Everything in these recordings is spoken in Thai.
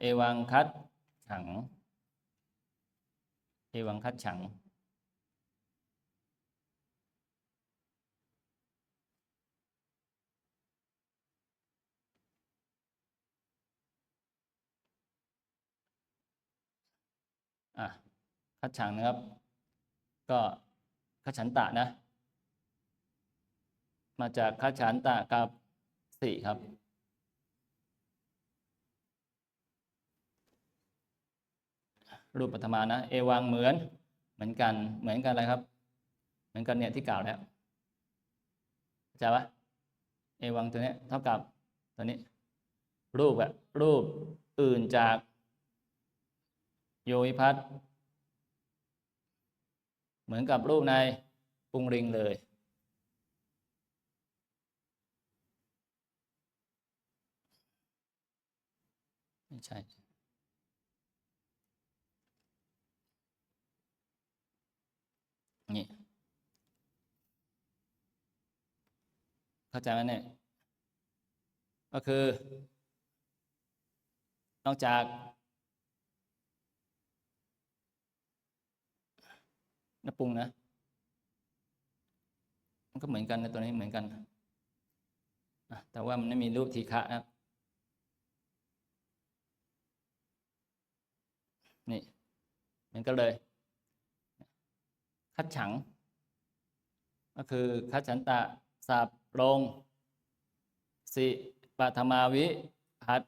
เอวังคัดฉัง เอวังคัดฉัง อะ คัดฉังนะครับ ก็คัดฉันตะนะ มาจากคัดฉันตะกับสี่ครับ รูปปัทมานะเอวังเหมือนเหมือนกันเหมือนกันอะไรครับ เหมือนกันเนี่ยที่กล่าวแล้วเข้าใจปะเอวังตัวนี้เท่ากับตัวนี้ รูปอะรูปอื่นจากโยวิพัตน์เหมือนกับรูปในปรุงริงเลยไม่ใช่ นี่ เข้าใจไหมเนี่ยก็คือ นอกจาก น้ำปรุงนะ มันก็เหมือนกันนะตัวนี้เหมือนกันอะแต่ว่ามันไม่มีรูปทีฆะนะครับนี่มือนกันเลยคัดฉัง ก็คือคัดฉันตะสับ ลง สิปัทมาวิพัด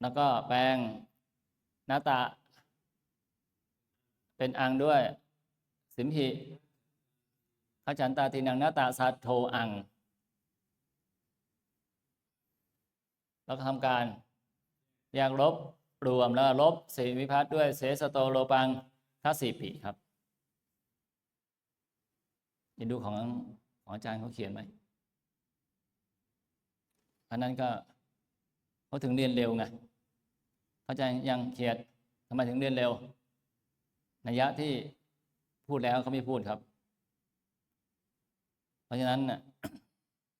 แล้วก็แปลงหน้าตาเป็นอังด้วย สิมหิขจันตาตินังหน้าตาสัตโทอัง แล้วก็ทำการแยกลบรวมแล้วลบสีวิพัฒน์ด้วยเสสโตโลปังทัสสีปีครับ ยินดูของของอาจารย์เขาเขียนไหมอันนั้นก็เขาถึงเรียนเร็วไงเข้าใจยังเขียดทำไมถึงเรียนเร็วนัยยะที่พูดแล้วเขาไม่พูดครับ เพราะฉะนั้น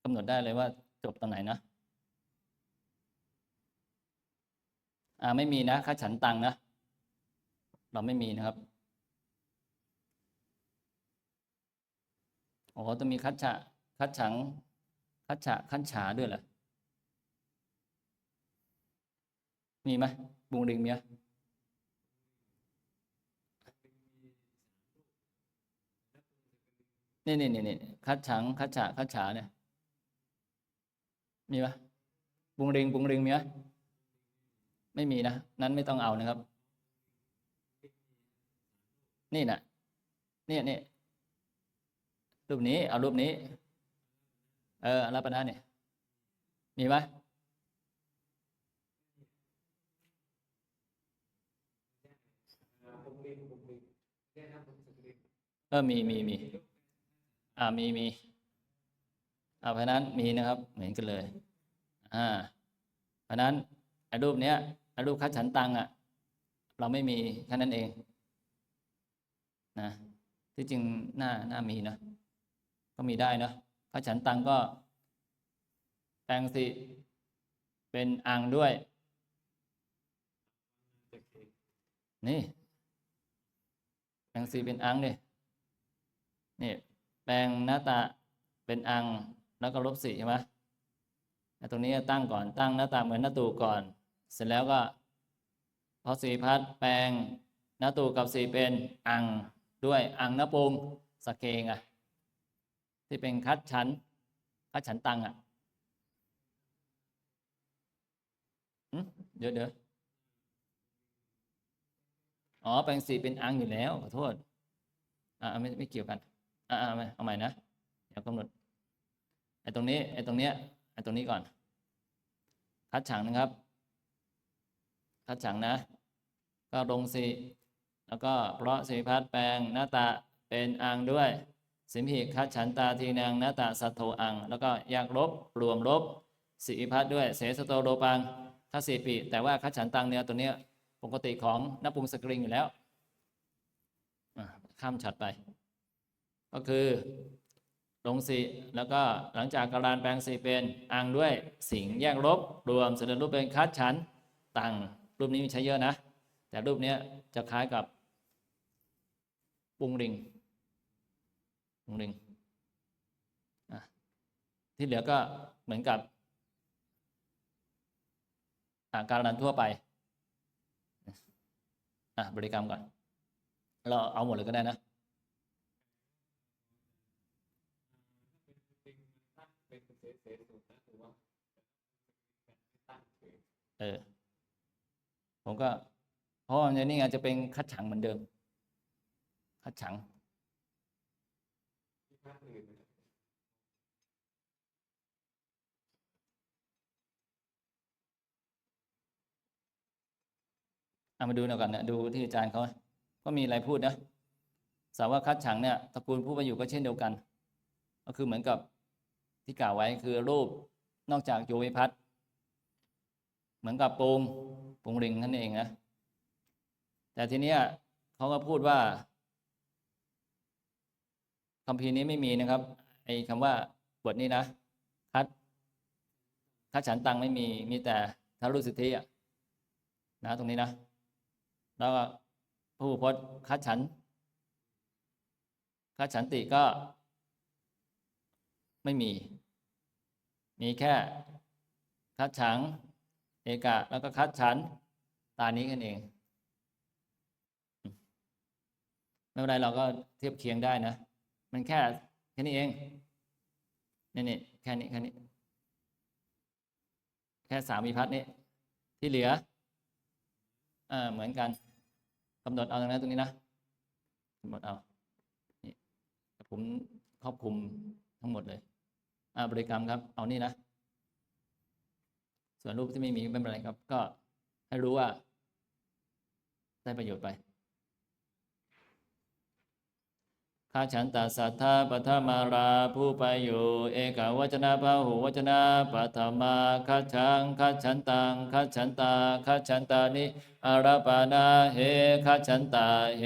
กำหนดได้เลยว่าจบตอนไหนนะอ่าไม่มีนะค่าฉันตังนะ เราไม่มีนะครับ อ้โหต้องมีคัดฉะคัดฉังคัดฉะคัดฉาด้วยเหรอมีไหมบุงริงมีไหมนี่นี่นี่นี่คัดฉังคัดฉะคัดฉาเนี่ย มีปะบุงริงบุงริงมีไหมไม่มีนะ นั้นไม่ต้องเอานะครับ นี่นะนี่นี่ รูปนี้ เอารูปนี้ เออรับปนะเนี่ย มีไหมเออมีมีมี อ่ามีมีอ่าเพราะนั้นมีนะครับ เหมือนกันเลย อ่า เพราะนั้นไอ้รูปเนี้ยไอ้รูปคัดฉันตังอะ เราไม่มีแค่นั้นเอง นะที่จริงหน้าหน้ามีนะ ก็มีได้นะคัดฉันตังก็ แปลงสิเป็นอังด้วย นี่ แปลงสีเป็นอังเนี่ยนี่ แปลงหน้าตาเป็นอังแล้วก็ลบสีใช่ไหมตรงนี้ตั้งก่อนตั้งหน้าตาเหมือนหน้าตูก่อน เสร็จแล้วก็พอสีพัดแปลงหน้าตูกับสีเป็นอังด้วยอังหน้าปรุงสเกงอะ ที่เป็นคัดฉันคัดฉันตังอะอืมเดี๋ยวเดี๋ยวอ๋อแปลงสีเป็นอังอยู่แล้วขอโทษ อ่าไม่ไม่เกี่ยวกัน อ่าเอาใหม่เอาใหม่นะเดี๋ยวกำหนดไอ้ตรงนี้ไอ้ตรงเนี้ยไอ้ตรงนี้ก่อน คัดฉังนะครับ คัดฉังนะ ก็ลงสีแล้วก็เพราะสีพัดแปลงหน้าตาเป็นอังด้วย สิมหิคัดฉันตาทีนางหน้าตาสัตโทอัง แล้วก็แยกลบรวมลบสีพัดด้วยเสสโตโลปังทัสสีปีแต่ว่าคัดฉันตังเนี่ยตัวเนี้ยปกติของนับปุงสกริงอยู่แล้วข้ามฉัดไป ก็คือลงสีแล้วก็หลังจากการานแปลงสีเป็นอังด้วยสิงแยกลบ รวมเสนอรูปเป็นคัดฉันตังรูปนี้มีใช้เยอะนะ แต่รูปเนี้ยจะคล้ายกับปุงริง ปุงริงอะที่เหลือก็เหมือนกับการนันทั่วไปบริกรรมก่อน เราเอาหมดเลยก็ได้นะเออผมก็เพราะว่าในนี่ไงจะเป็นคัดฉังเหมือนเดิม คัดฉัง เอามาดูหน่อยก่อนนะดูที่อาจารย์เขาก็มีอะไรพูดนะสาวกคัดฉังเนี่ยตระกูลผู้มาอยู่ก็เช่นเดียวกัน ก็คือเหมือนกับที่กล่าวไว้คือรูปนอกจากโยวิพัฒน์เหมือนกับปูงปูงริงนั่นเองนะแต่ทีเนี้ยเขาก็พูดว่าคำพีนี้ไม่มีนะครับไอ้คำว่าบทนี้นะคัดคัดฉันตังไม่มีมีแต่ทารุสิทธิอะนะตรงนี้นะ แล้วก็ผู้พจน์คัดฉันคัดฉันติก็ไม่มี มีแค่คัดฉัง เอกะ แล้วก็คัดฉัน ตานี้กันเอง ไม่เป็นไรเราก็เทียบเคียงได้นะ มันแค่แค่นี้เองนี่นี่แค่นี้แค่นี้ แค่สามวิพัฒน์นี้ที่เหลือ อ่า เหมือนกัน กำหนดเอาตรงนั้นตรงนี้นะกำหนดเอานี่ผมครอบคลุมทั้งหมดเลยอ่าบริกรรมครับ เอานี่นะ ส่วนรูปที่ไม่มีไม่เป็นไรครับ ก็ให้รู้ว่าได้ประโยชน์ไป ข้าฉันตาสัทธาปัทมาราผู้ไปอยู่ เอกวจนะพาหูวจนะปัทมาคัจฉังคัจฉันตังคัจฉันตาคัจฉันตานิอาราปานาเฮคัจฉันตาเฮ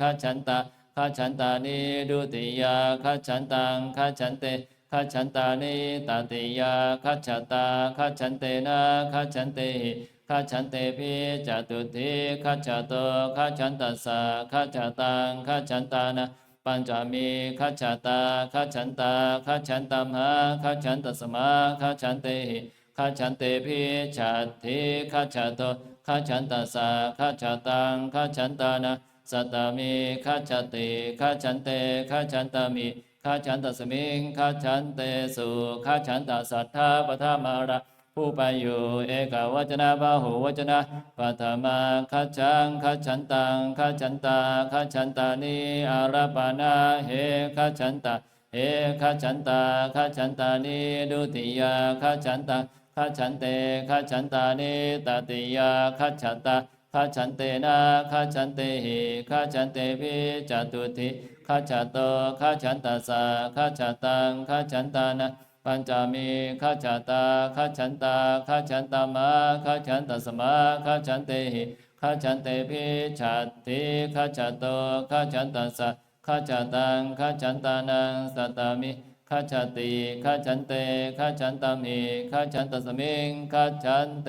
คัจฉันตาคัจฉันตานิดุติยาคัจฉันตังคัจฉันเตคัจฉันตานิตติยาคัจฉันตาคัจฉันเตนะคัจฉันเตหิคัจฉันเตพิจตุทิคัจฉโตคัจฉันตัสสะคัจฉันตังคัจฉันตานะ ปัญจมีคัจฉตาคัจฉันตาคัจฉันตัมหาคัจฉันตัสมาคัจฉันเตหิคัจฉันเตพิจัตถิคัจฉโตคัจฉันตัสสะคัจฉตังคัจฉันตานะสัตตามิคัจฉติคัจฉันเตคัจฉันตามิคัจฉันตัสมิงคัจฉันเตสุคัจฉันตสัทธาปทามาระ ผู้ไปอยู่เอกวัจนะบาหูวัจนะปัทมาคัจฉังคัจฉันตังคัจฉันตาคัจฉันตานิอาราปานาเฮคัจฉันตาเฮคัจฉันตาคัจฉันตานิดุติยาคัจฉันตาคัจฉันเตคัจฉันตานิตติยาคัจฉันตาคัจฉันเตนะคัจฉันเตหิคัจฉันเตพิจตุทิคัจฉโตคัจฉันตัสสะคัจฉตังคัจฉันตานะ ปัญจมีขัจจตาขัจฉันตาขัจฉันตามาขัจฉันตสมาขัจฉันเตหิขัจฉันเตพิฉัตติขัจฉโตขัจฉันตัสสะขัจฉตังขัจฉันตานังสัตตามิขัจฉติขัจฉันเตขัจฉันตามิขัจฉันตสมิงขัจฉันเต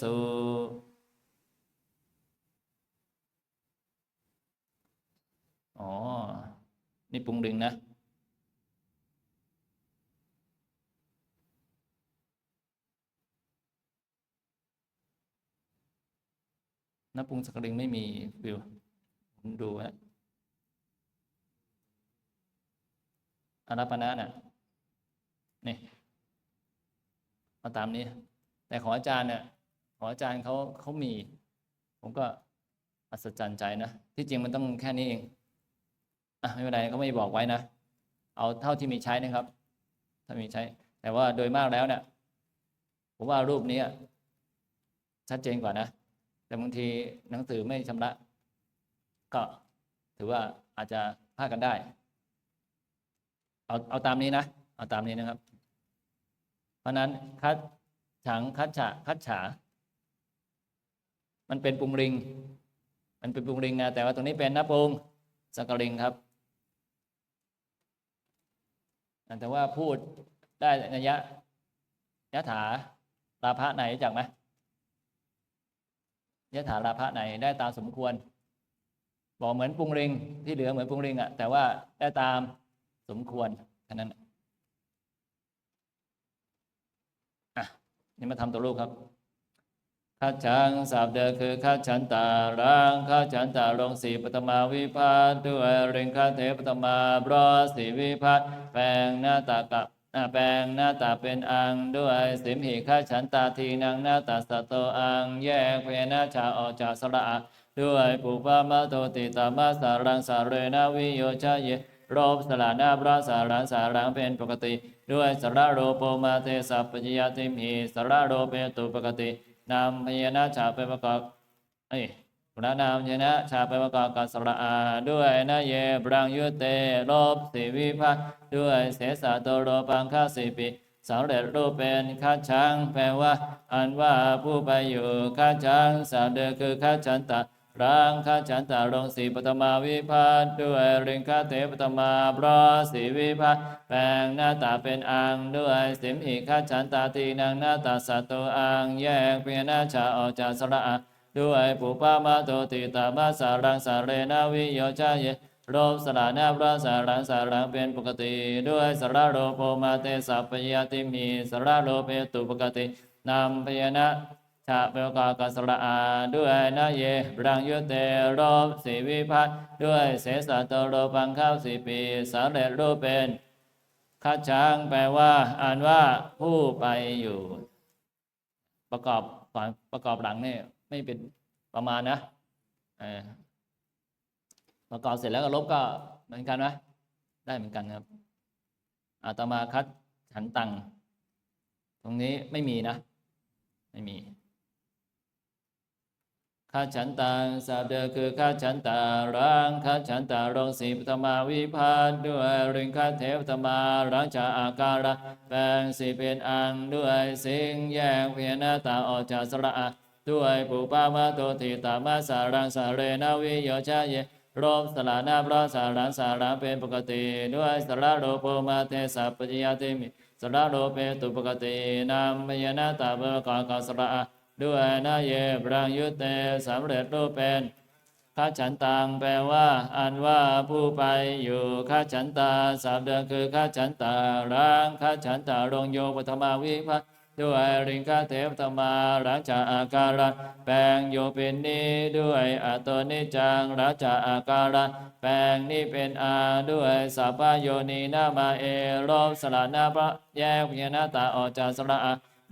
สุอ๋อ นี่ปรุงดึงนะ น้ำปรุงสักกริงไม่มีวิวผมดูฮะอาราปนะน่ะนี่มาตามนี้ แต่ของอาจารย์เนี่ยของอาจารย์เขาเขามี ผมก็อัศจรรย์ใจนะ ที่จริงมันต้องแค่นี้เองอะไม่เป็นไรเขาไม่บอกไว้นะ เอาเท่าที่มีใช้นะครับ ถ้ามีใช้ แต่ว่าโดยมากแล้วเนี่ยผมว่ารูปนี้ชัดเจนกว่านะ แต่บางทีหนังสือไม่ชำระ ก็ถือว่าอาจจะพลาดกันได้ เอาเอาตามนี้นะ เอาตามนี้นะครับ เพราะนั้นคัดฉังคัดฉะคัดฉา มันเป็นปรุงริง มันเป็นปรุงริงนะแต่ว่าตรงนี้เป็นนะปรุงสักริงครับแต่ว่าพูดได้นัยยะยะถาราภะไหนจักไหม ยะถาราภะไหนได้ตามสมควร บอกเหมือนปรุงริงที่เหลือเหมือนปรุงริงอะ แต่ว่าได้ตามสมควรแค่นั้นอะนี่มาทำตัวรูปครับข้าชังสับเดอคือข้าฉันตารังข้าฉันตาลงสีปฐมาวิพัฒน์ด้วยเริงข้าเทปฐมาบรอสีวิพัฒน์แปลงหน้าตากับ แปลงหน้าตาเป็นอังด้วยสิมหิข้าฉันตาทีนังหน้าตาสตโตอัง แยกเพนาชาออกจากสระด้วยปุปะมะโตติตามาสารังสาเรนาวิโยชะเยโรบสลานาบราสารังสารังเป็นปกติ ด้วยสระโรโปมาเตสัพปจิยติมหิสระโรเปตุปกตินามพยานาชาเป็นประกอบเอ้ พระนามยนะชาปนประกอบกับสระอา ด้วยนะเยบรังยุเตลบสิวิภัตด้วยเสสะโตโรปังคาสิปิสำเร็จรูปเป็นข้าช้างแปลว่า อันว่าผู้ไปอยู่ข้าช้างสามเดือคือข้าชันตะร่างข้าฉันตาลงสีปฐมาวิพัด้วยริงคาเทปฐมาบรอสีวิพัแปลงหน้าตาเป็นอังด้วยสิมหิข้าฉันตาตีนางหน้าตาสัตโตอังแยกเพียนาชาออกจากสระอะ ด้วยปุปามาโตติตามาสารังสาเรนาวิโยชาเยโรมสลานาบราสารังสารังเป็นปกติ ด้วยสระโรโปมาเตสัพพยาติมีสระโรเปตุปกตินำพยานะชาเปลกากสระอาด้วยนาเยรังยุเตโรบสีวิพัฒด้วยเสสะโตโรปังข้าวสีปีสำเร็จรูปเป็นข้าช้างแปลว่า อ่านว่าผู้ไปอยู่ ประกอบก่อนประกอบหลังเนี่ย ไม่เป็นประมาณนะประกอบเสร็จแล้วก็ลบก็เหมือนกันไหมได้เหมือนกันครับอาตมาคัดฉันตัง ตรงนี้ไม่มีนะ ไม่มีข้าฉันตังสับเดอคือข้าฉันตารังข้าฉันตารงสีปฐมาวิพัฒน์ด้วยริงข้าเทวธมารังจากอาการะแปลงสีเป็นอังด้วยสิ่งแยกเพียนาตาออกจากสระ ด้วยปุปามาโตติตามาสารังสาเรนาวิโยชาเยรมสลานาพระสารังสารังเป็นปกติ ด้วยสระโรโปมาเตสัพปจิยติมิสระโรเปตุปกตินามพยนาตาเบกากสระด้วยนาเยบรังยุเตสำเร็จรูปเป็นข้าฉันตังแปลว่า อันว่าผู้ไปอยู่ข้าฉันตาสามเดือนคือข้าฉันตาร่างข้าฉันตารงโยปฐมาวิภัต ด้วยริงคาเทวธรรมารังจาอาการะแปลงโยเป็นนี้ด้วยอัตโตนิจังรังจาอาการะแปลงนี้เป็นอาด้วยสัพพโยนีนามาเอโรมสลานาพระแยกพยานาตาออกจากสระ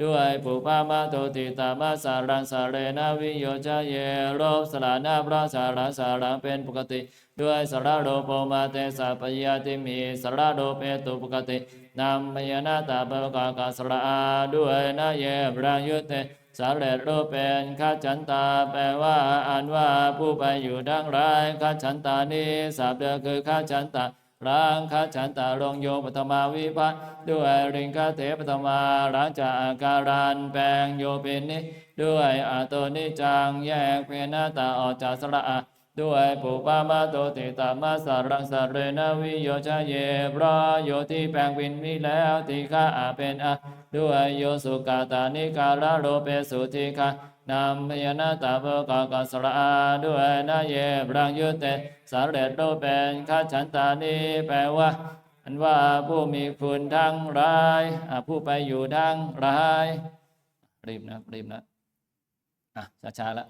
ด้วยปุพามาโตติตามาสารังสาเรนาวิโยชาเยโรบสลานาพระสารังสารังเป็นปกติ ด้วยสระโรโปมาเตสาปยาติมีสระโรเปตุปกติ นำมยนาตาปะกากาสระอาด้วยนาเยบรังยุเตสาเรตโรเป็นข้าฉันตาแปลว่าอ่านว่าผู้ไปอยู่ดังไรข้าฉันตานี้สาบเดือคือข้าฉันตารังคาฉันตาลงโยปฐมาวิพัตน์ด้วยริงคาเถปฐมารังจากอาการันแปลงโยเป็นนิด้วยอาโตนิจังแยกเพนาตาออกจากสระอะ ด้วยปุปามาโตติตามาสารังสเรนวิโยชาเยบรอโยที่แปลงวินนี้แล้วที่ข้าอาเป็นอะด้วยโยสุกาตานิกาลโรเปสุทิคานำพยานาตาเบกากาสระอาด้วยนาเยบรังยุเตสาเร็จรูปเป็นข้าฉันตานี้แปลว่า อันว่าผู้มีคุณทั้งร้ายผู้ไปอยู่ทั้งร้าย รีบนะรีบนะอะช้าๆแล้ว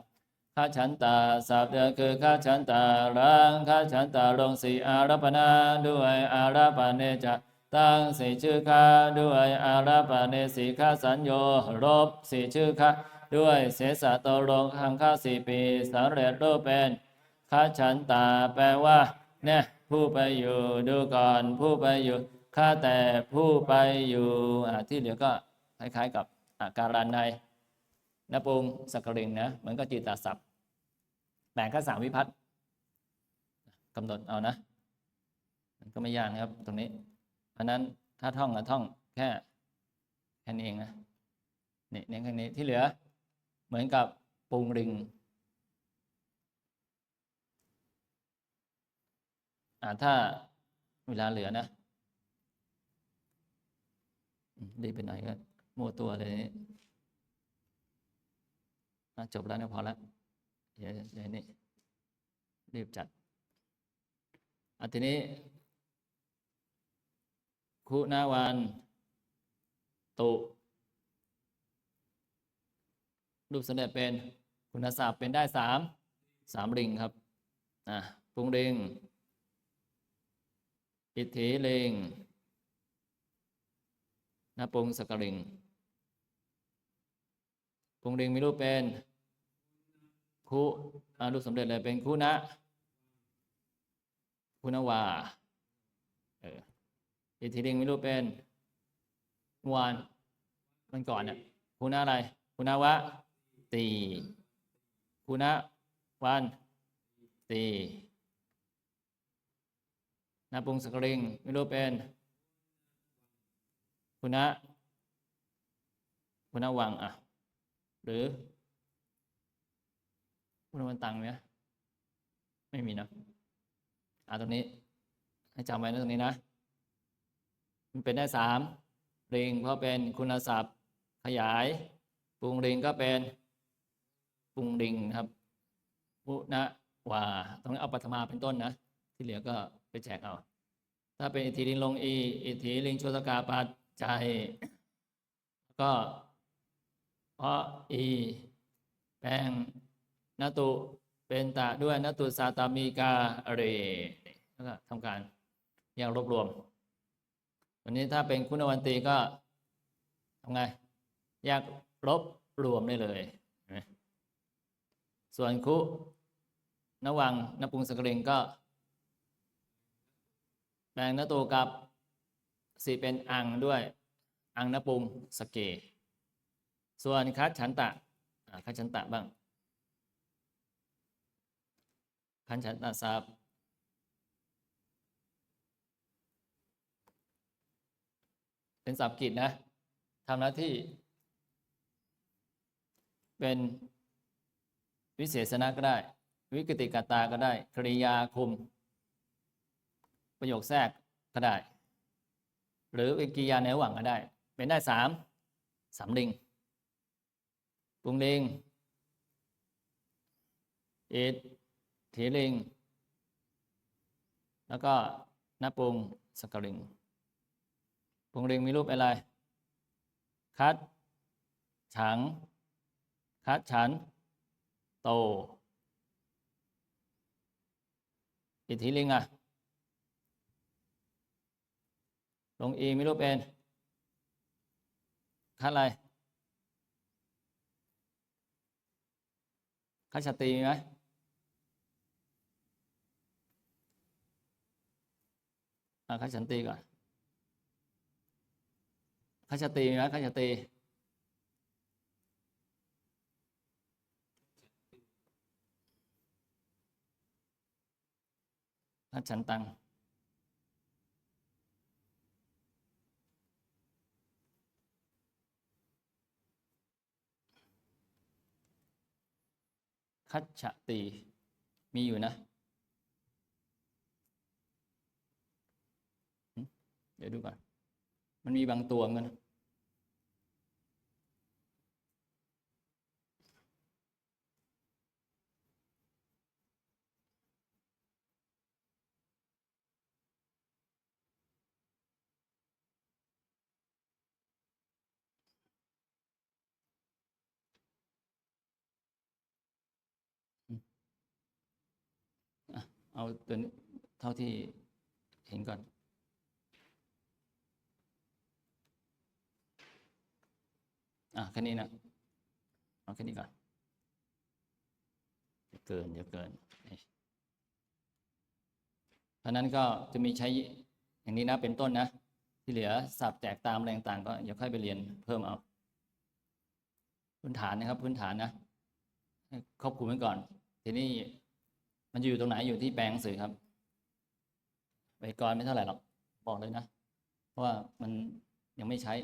ข้าฉันตาสาบเดือคือข้าฉันตารังข้าฉันตาลงสีอารัปนาด้วยอาราปเนจะตั้งสีชื่อข้าด้วยอาราปเนสีข้าสัญโยรบสีชื่อข้าด้วยเสสะตลงหังข้าสี่ปีสาเร็จรูปเป็นข้าฉันตาแปลว่าเนี่ยผู้ไปอยู่ดูก่อนผู้ไปอยู่ข้าแต่ผู้ไปอยู่ที่เหลือก็คล้ายๆกับอาการันในนปุงสักกริงนะเหมือนกับจิตตศัพท์ แบ่งข้าสามวิพัฒน์กำหนดเอานะ มันก็ไม่ยากนะครับตรงนี้ เพราะนั้นถ้าท่องก็ท่องแค่แค่นี้เองนะนี่เน้นแค่นี้ที่เหลือ เหมือนกับปรุงริงอ่าถ้าเวลาเหลือนะมรีไปไหนก็มั่วตัวเลยนะจบแล้วนะพอแล้ว เดี๋ยวเดี๋ยวนี้รีบจัดอะทีนี้ คุณาวันตุรูปสำเร็จเป็นคุณศัพท์เป็นได้สามสามริงครับอะปุงริง อิทธิลิงนปุงสกลิงปุงริงมีรูปเป็น คุอ่ารูปสำเร็จเลยเป็นคุนะคุณวาเอออิทธิลิงมีรูปเป็นวานมันก่อนเนี่ยคุณอะไร คุณวะตีคุณวันตีนาปุงสกริงไม่รู้เป็น คุณะคุณะวังอะ หรือ คุณวันตังไหมไม่มีนะอ่าตรงนี้ ให้จำไว้นะตรงนี้นะ มันเป็นได้สามริงเพราะเป็นคุณศัพท์ขยายปรุงริงก็เป็นปรุงริงครับพุนะวาตรงนี้เอาปัทมาเป็นต้นนะ ที่เหลือก็ไปแจกเอา ถ้าเป็นอิทธิลิงลงอีอิทธิลิงโชตกาปัจจัยก็เพราะอีแปลง นตุเป็นตะด้วยนตุสาตามีกาเรแล้วก็ทำการแยกรวบรวม วันนี้ถ้าเป็นคุณวันตีก็ทำไงแยกลบรวมได้เลย ส่วนคุนวังนปุงสกริงก็แปลงนตูกับสีเป็นอังด้วย อังนปุงสเก ส่วนคัดฉันตะคัดฉันตะบ้าง คันฉันตะทราบเป็นสับกิจนะทำหน้าที่ เป็นวิเศษณะก็ได้ วิกติกาตาก็ได้กริยาคุม ประโยคแทรกก็ได้ หรือเป็นกิยาในระหว่างก็ได้ เป็นได้สามสามลิงปุงลิงอิท ถีลิง แล้วก็นับปรุงสกลิงปุงลิงมีรูปอะไร คัด ฉัง คัดฉัน โต อิทธิลิงอะ ลงอีม่รู้เป็น คัดอะไร คัดชาตีมีไหม อะคัดฉันตีก่อนคัดชาตรีมีไหมคัดชาตรีคัดฉันตังคัดฉะตีมีอยู่นะหึเดี๋ยวดูก่อน มันมีบางตัวเหมือนกันเอาตัวนี้เท่าที่เห็นก่อน อะแค่นี้นะเอาแค่นี้ก่อนอย่าเกินอย่าเกินนี่เพราะนั้นก็จะมีใช้อย่างนี้นะเป็นต้นนะ ที่เหลือสับแจกตามอะไรต่างก็อย่าค่อยไปเรียนเพิ่มเอา พื้นฐานนะครับ พื้นฐานนะครอบคลุมไว้ก่อน ทีนี้มันจะอยู่ตรงไหนอยู่ที่แปลงหนังสือครับใบกรไม่เท่าไหร่หรอกบอกเลยนะเพราะว่ามันยังไม่ใช้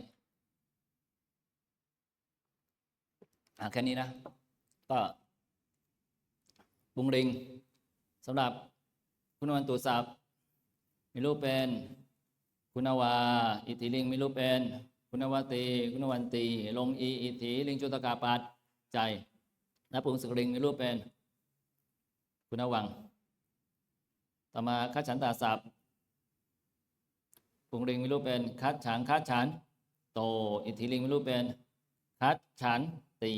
อ่า แค่นี้นะ ก็บุงริงสำหรับคุณวันตุศัพท์มีรูปเป็น คุณวา อิทธิลิงมีรูปเป็น คุณวตี คุณวันตี ลงอี อิทธิลิงจุตกาปัดใจนปุงสกลิงมีรูปเป็น คุณวัง ต่อมาคัดฉันตาศัพท์ปุงลิงมีรูปเป็น คัดฉันคัดฉัน โต อิทธิลิงมีรูปเป็น คัดฉัน ตี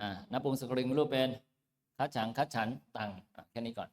อ่านับองสกริงรูปเป็นคัดฉังคัดฉันตังแค่นี้ก่อน